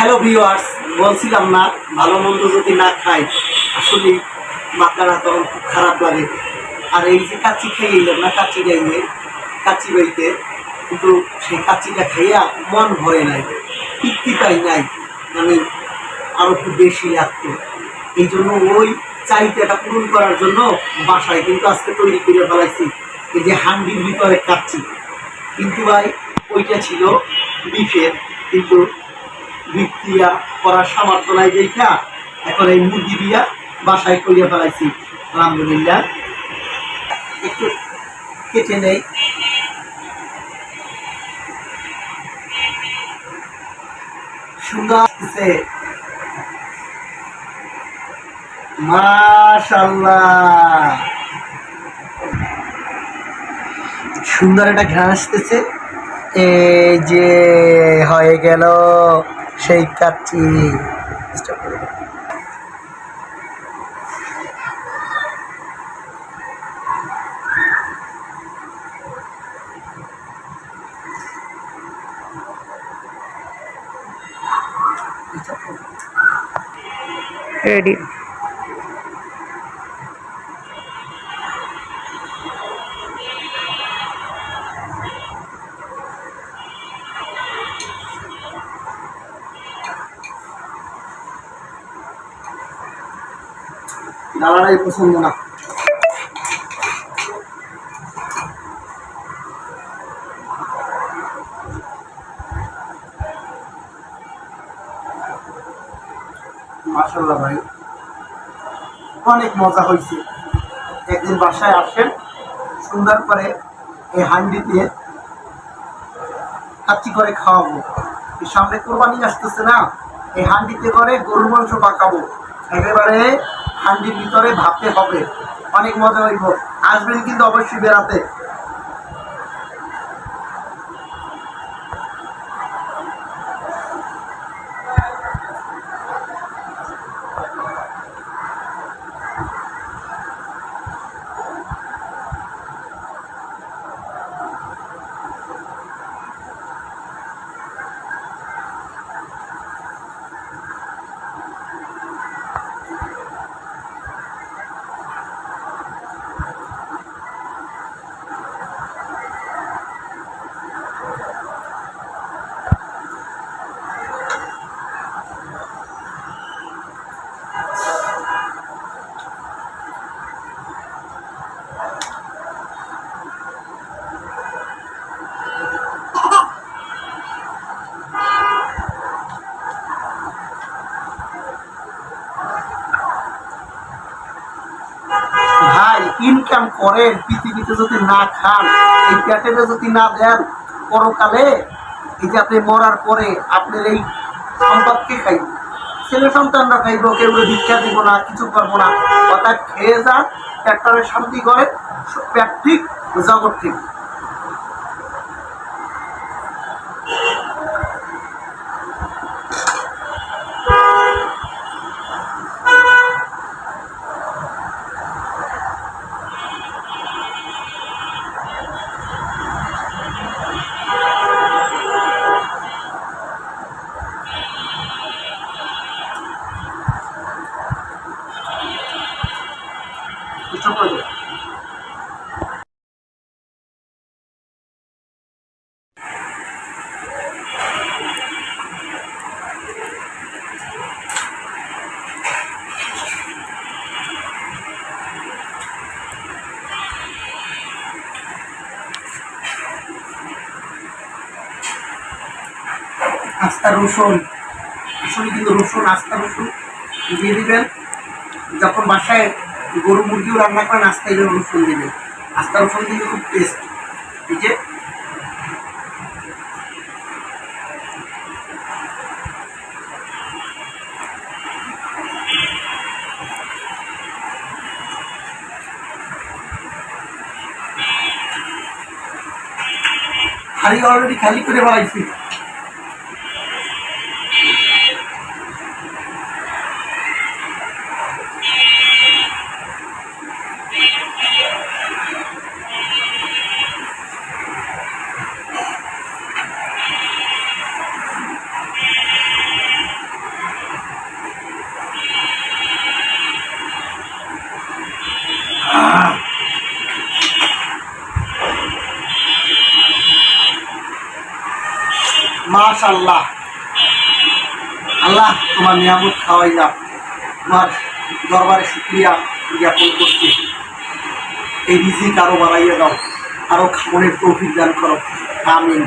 Hello viewers বলছিলাম না, ভালো মন্দ যদি না খাই, আসলে মাথাটা তখন খুব খারাপ লাগে। আর এই যে কাচ্চি খেয়ে এলাম না কাচ্চি গাইয়ে কাচ্চি বাইতে কিন্তু সেই কাচ্চিটা খাইয়া মন ভরে নাই, তৃপ্তি পাই নাই মানে আরও একটু বেশি লাগতো। এই জন্য ওই চাহিদাটা পূরণ করার জন্য বাসায় কিন্তু আজকে তৈরি করে ফেলাইছি, এই যে হান্ডির ভিতরে কাচ্চি কিন্তু ভাই, ওইটা ছিল বিফের, কিন্তু বিফ দিয়া করার সামর্থ্য নাই দেখা। এখন এই মুরগি দিয়া বাসায় করিয়া ফেলাইছি। আলহামদুলিল্লাহ। একটু কেটে নেই। সুন্দর মাশাল্লাহ সুন্দর একটা ঘ্রাণ আসতেছে। এই যে হয়ে গেল। সেই কাচ্চি Stop করে দাও। রেডি ডালাটাই পছন্দ না। অনেক মজা হয়েছে। একদিন বাসায় আসেন, সুন্দর করে এই হান্ডি দিয়ে কাচ্চি করে খাওয়াবো। এই সামনে কোরবানি আসতেছে না, এই হান্ডিতে করে গরুর মাংস পাকাবো। একেবারে হান্ডির ভিতরে ভাবতে হবে। অনেক মজা হইব। আসবেন কিন্তু অবশ্যই বেড়াতে ভাই ইনকাম করেন, পৃথিবীতে যদি না খান, এই পেটেতে যদি না দেন, পরকালে এই যে আপনি মরার পরে আপনার এই সম্পদকে খাইব। ছেলে সন্তানরা খাইব, কেউ ভিক্ষা দিব না, কিছু করব না। অর্থাৎ খেয়ে যান ট্যাক্টরে শান্তি করে পেট ঠিক, জগৎ ঠিক। আস্তা রসুন আসলে কিন্তু রসুন আস্তা রসুন। দিয়ে দিবেন। যখন বাসায় গরু মুরগিও রান্না করেন আস্তা এলে রসুন দিবেন আস্তা রসুন দিলে খুব টেস্ট এই যে, হাড়ি অলরেডি খালি করে বাড়াইছি মাশাল্লাহ আল্লাহ তোমার নিয়ামত খাওয়াইলাম। তোমার দরবারে শুক্রিয়া জ্ঞাপন করছি। এই রিজিক আরও বাড়াইয়া দাও। আরও খামনের প্রফিট দান করো। আমিন।